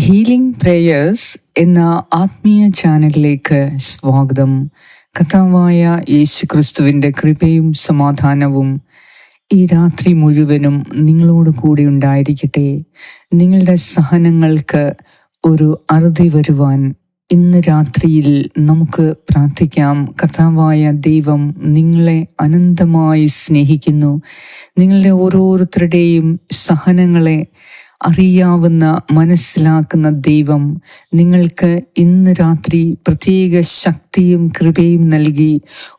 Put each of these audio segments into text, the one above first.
Healing prayers എന്ന ആത്മീയ ചാനലിലേക്ക് സ്വാഗതം. കഥാവായ യേശു ക്രിസ്തുവിന്റെ കൃപയും സമാധാനവും ഈ രാത്രി മുഴുവനും നിങ്ങളോട് കൂടി ഉണ്ടായിരിക്കട്ടെ. നിങ്ങളുടെ സഹനങ്ങൾക്ക് ഒരു അറുതി വരുവാൻ ഇന്ന് രാത്രിയിൽ നമുക്ക് പ്രാർത്ഥിക്കാം. കഥാവായ ദൈവം നിങ്ങളെ അനന്തമായി സ്നേഹിക്കുന്നു. നിങ്ങളുടെ ഓരോരുത്തരുടെയും സഹനങ്ങളെ അറിയാവുന്ന മനസ്സിലാക്കുന്ന ദൈവം നിങ്ങൾക്ക് ഇന്ന് രാത്രി പ്രത്യേക ശക്തിയും കൃപയും നൽകി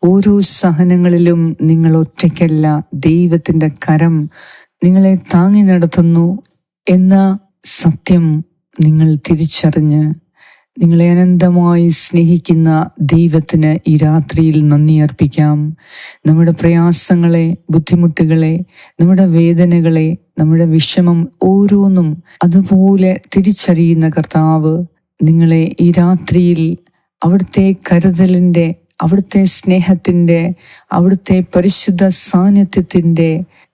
ഓരോ സഹനങ്ങളിലും നിങ്ങൾ ഒറ്റയ്ക്കല്ല ദൈവത്തിന്റെ കരം നിങ്ങളെ താങ്ങി നടത്തുന്നു എന്ന സത്യം നിങ്ങൾ തിരിച്ചറിഞ്ഞ് നിങ്ങളെ അനന്തമായി സ്നേഹിക്കുന്ന ദൈവത്തിന് ഈ രാത്രിയിൽ നന്ദി അർപ്പിക്കാം. നമ്മുടെ പ്രയാസങ്ങളെ ബുദ്ധിമുട്ടുകളെ നമ്മുടെ വേദനകളെ നമ്മുടെ വിഷമം ഓരോന്നും അതുപോലെ തിരിച്ചറിയുന്ന കർത്താവ് നിങ്ങളെ ഈ രാത്രിയിൽ അവിടുത്തെ കരുതലിന്റെ അവിടുത്തെ സ്നേഹത്തിന്റെ അവിടുത്തെ പരിശുദ്ധ സാന്നിധ്യത്തിന്റെ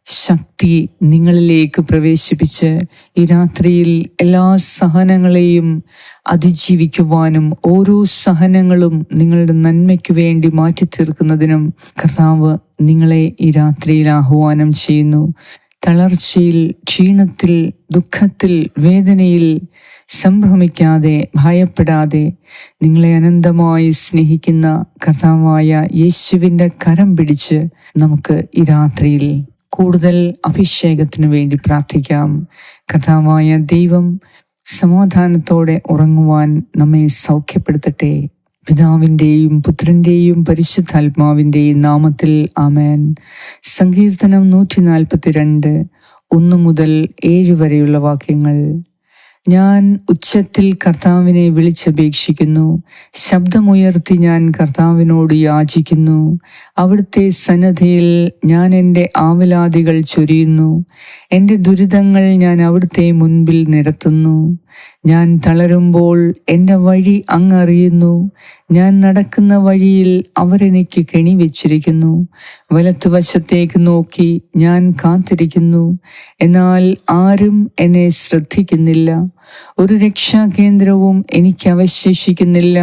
ശക്തി നിങ്ങളിലേക്ക് പ്രവേശിപ്പിച്ച് ഈ രാത്രിയിൽ എല്ലാ സഹനങ്ങളെയും അതിജീവിക്കുവാനും ഓരോ സഹനങ്ങളും നിങ്ങളുടെ നന്മയ്ക്ക് വേണ്ടി മാറ്റി തീർക്കുന്നതിനും കർത്താവ് നിങ്ങളെ ഈ രാത്രിയിൽ ആഹ്വാനം ചെയ്യുന്നു. തളർച്ചയിൽ ക്ഷീണത്തിൽ ദുഃഖത്തിൽ വേദനയിൽ സംഭ്രമിക്കാതെ ഭയപ്പെടാതെ നിങ്ങളെ അനന്തമായി സ്നേഹിക്കുന്ന കർത്താവായ യേശുവിന്റെ കരം പിടിച്ച് നമുക്ക് ഈ രാത്രിയിൽ കൂടുതൽ അഭിഷേകത്തിനു വേണ്ടി പ്രാർത്ഥിക്കാം. കഥാവായ ദൈവം സമാധാനത്തോടെ ഉറങ്ങുവാൻ നമ്മെ സൗഖ്യപ്പെടുത്തട്ടെ. പിതാവിന്റെയും പുത്രന്റെയും പരിശുദ്ധാത്മാവിന്റെയും നാമത്തിൽ ആമേൻ. സങ്കീർത്തനം നൂറ്റി നാൽപ്പത്തിരണ്ട് ഒന്ന് മുതൽ ഏഴ് വരെയുള്ള വാക്യങ്ങൾ. ഞാൻ ഉച്ചത്തിൽ കർത്താവിനെ വിളിച്ചപേക്ഷിക്കുന്നു. ശബ്ദമുയർത്തി ഞാൻ കർത്താവിനോട് യാചിക്കുന്നു. അവിടുത്തെ സന്നദ്ധയിൽ ഞാൻ എന്റെ ആവലാദികൾ ചൊരിയുന്നു. എന്റെ ദുരിതങ്ങൾ ഞാൻ അവിടുത്തെ മുൻപിൽ നിരത്തുന്നു. ഞാൻ തളരുമ്പോൾ എന്റെ വഴി അങ്ങറിയുന്നു ഞാൻ നടക്കുന്ന വഴിയിൽ അവരെനിക്ക് കെണി വെച്ചിരിക്കുന്നു വലത്തുവശത്തേക്ക് നോക്കി ഞാൻ കാത്തിരിക്കുന്നു. എന്നാൽ ആരും എന്നെ ശ്രദ്ധിക്കുന്നില്ല. ഒരു രക്ഷാകേന്ദ്രവും എനിക്ക് അവശേഷിക്കുന്നില്ല.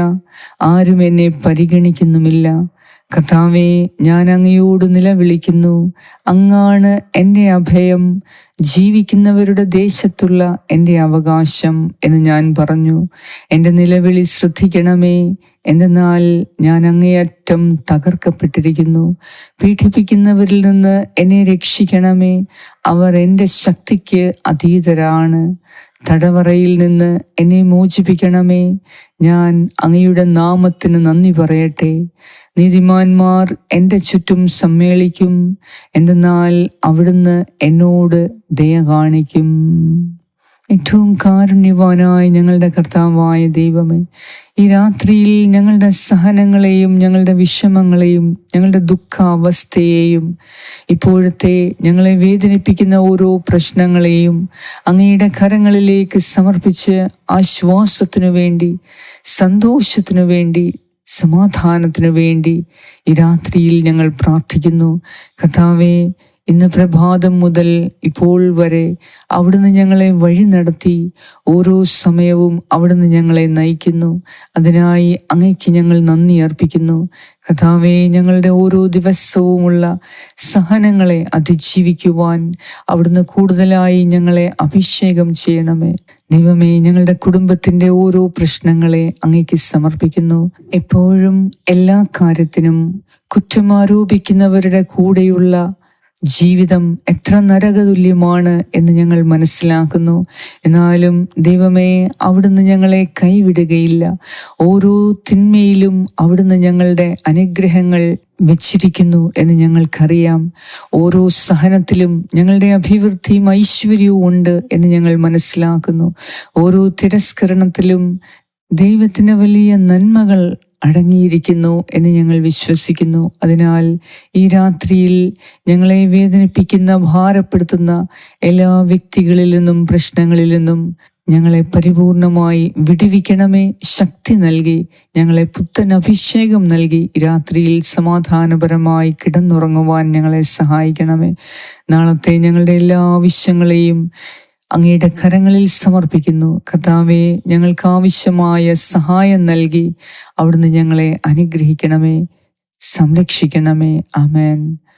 ആരും എന്നെ പരിഗണിക്കുന്നുമില്ല. കർത്താവെ ഞാൻ അങ്ങയോട് നിലവിളിക്കുന്നു. അങ്ങാണ് എന്റെ അഭയം. ജീവിക്കുന്നവരുടെ ദേശത്തുള്ള എന്റെ അവകാശം എന്ന് ഞാൻ പറഞ്ഞു. എന്റെ നിലവിളി ശ്രദ്ധിക്കണമേ. എന്തെന്നാൽ ഞാൻ അങ്ങേയറ്റം തകർക്കപ്പെട്ടിരിക്കുന്നു. പീഡിപ്പിക്കുന്നവരിൽ നിന്ന് എന്നെ രക്ഷിക്കണമേ. അവർ എന്റെ ശക്തിക്ക് അതീതരാണ്. തടവറയിൽ നിന്ന് എന്നെ മോചിപ്പിക്കണമേ. ഞാൻ അങ്ങയുടെ നാമത്തിന് നന്ദി പറയട്ടെ. നീതിമാന്മാർ എന്റെ ചുറ്റും സമ്മേളിക്കും. എന്തെന്നാൽ അവിടുന്ന് എന്നോട് ദയ കാണിക്കും. ഏറ്റവും കാരുണ്യവാനായ ഞങ്ങളുടെ കർത്താവായ ദൈവമേ ഈ രാത്രിയിൽ ഞങ്ങളുടെ സഹനങ്ങളെയും ഞങ്ങളുടെ വിഷമങ്ങളെയും ഞങ്ങളുടെ ദുഃഖാവസ്ഥയെയും ഇപ്പോഴത്തെ ഞങ്ങളെ വേദനിപ്പിക്കുന്ന ഓരോ പ്രശ്നങ്ങളെയും അങ്ങയുടെ കരങ്ങളിലേക്ക് സമർപ്പിച്ച് ആശ്വാസത്തിനു വേണ്ടി സന്തോഷത്തിനു വേണ്ടി സമാധാനത്തിനു വേണ്ടി ഈ രാത്രിയിൽ ഞങ്ങൾ പ്രാർത്ഥിക്കുന്നു. കർത്താവെ ഇന്ന് പ്രഭാതം മുതൽ ഇപ്പോൾ വരെ അവിടുന്ന് ഞങ്ങളെ വഴി നടത്തി ഓരോ സമയവും അവിടുന്ന് ഞങ്ങളെ നയിക്കുന്നു. അതിനായി അങ്ങയ്ക്ക് ഞങ്ങൾ നന്ദി അർപ്പിക്കുന്നു. കഥാവെ ഞങ്ങളുടെ ഓരോ ദിവസവുമുള്ള സഹനങ്ങളെ അതിജീവിക്കുവാൻ അവിടുന്ന് കൂടുതലായി ഞങ്ങളെ അഭിഷേകം ചെയ്യണമേ. ദൈവമേ ഞങ്ങളുടെ കുടുംബത്തിന്റെ ഓരോ പ്രശ്നങ്ങളെ അങ്ങേക്ക് സമർപ്പിക്കുന്നു. എപ്പോഴും എല്ലാ കാര്യത്തിനും കുറ്റമാരോപിക്കുന്നവരുടെ കൂടെയുള്ള ജീവിതം എത്ര നരകതുല്യമാണ് എന്ന് ഞങ്ങൾ മനസ്സിലാക്കുന്നു. എന്നാലും ദൈവമേ അവിടുന്ന് ഞങ്ങളെ കൈവിടുകയില്ല. ഓരോ തിന്മയിലും അവിടുന്ന് ഞങ്ങളുടെ അനുഗ്രഹങ്ങൾ വെച്ചിരിക്കുന്നു എന്ന് ഞങ്ങൾക്കറിയാം. ഓരോ സഹനത്തിലും ഞങ്ങളുടെ അഭിവൃദ്ധിയും ഐശ്വര്യവും ഉണ്ട് എന്ന് ഞങ്ങൾ മനസ്സിലാക്കുന്നു. ഓരോ തിരസ്കരണത്തിലും ദൈവത്തിന് വലിയ നന്മകൾ അടങ്ങിയിരിക്കുന്നു എന്ന് ഞങ്ങൾ വിശ്വസിക്കുന്നു. അതിനാൽ ഈ രാത്രിയിൽ ഞങ്ങളെ വേദനിപ്പിക്കുന്ന ഭാരപ്പെടുത്തുന്ന എല്ലാ വ്യക്തികളിൽ നിന്നും പ്രശ്നങ്ങളിൽ നിന്നും ഞങ്ങളെ പരിപൂർണമായി വിടിവിക്കണമേ. ശക്തി നൽകി ഞങ്ങളെ പുത്തൻ അഭിഷേകം നൽകി രാത്രിയിൽ സമാധാനപരമായി കിടന്നുറങ്ങുവാൻ ഞങ്ങളെ സഹായിക്കണമേ. നാളത്തെ ഞങ്ങളുടെ എല്ലാ ആവശ്യങ്ങളെയും അങ്ങയുടെ കരങ്ങളിൽ സമർപ്പിക്കുന്നു. കർത്താവെ ഞങ്ങൾക്ക് ആവശ്യമായ സഹായം നൽകി അവിടുന്ന് ഞങ്ങളെ അനുഗ്രഹിക്കണമേ സംരക്ഷിക്കണമേ. ആമേൻ.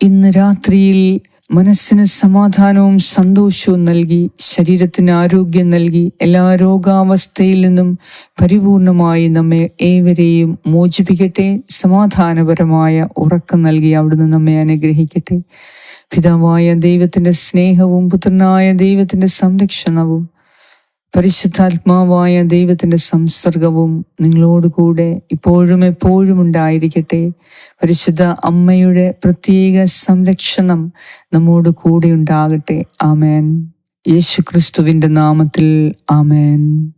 ഇന്ന് രാത്രിയിൽ മനസ്സിന് സമാധാനവും സന്തോഷവും നൽകി ശരീരത്തിന് ആരോഗ്യം നൽകി എല്ലാ രോഗാവസ്ഥയിൽ നിന്നും പരിപൂർണമായി നമ്മെ ഏവരെയും മോചിപ്പിക്കട്ടെ സമാധാനപരമായ ഉറക്കം നൽകി അവിടുന്ന് നമ്മെ അനുഗ്രഹിക്കട്ടെ. പിതാവായ ദൈവത്തിന്റെ സ്നേഹവും പുത്രനായ ദൈവത്തിന്റെ സംരക്ഷണവും പരിശുദ്ധാത്മാവായ ദൈവത്തിന്റെ സംസർഗവും നിങ്ങളോടുകൂടെ ഇപ്പോഴും എപ്പോഴും ഉണ്ടായിരിക്കട്ടെ. പരിശുദ്ധ അമ്മയുടെ പ്രത്യേക സംരക്ഷണം നമ്മോട് കൂടെ ഉണ്ടാകട്ടെ. ആമേൻ. യേശു ക്രിസ്തുവിന്റെ നാമത്തിൽ ആമേൻ.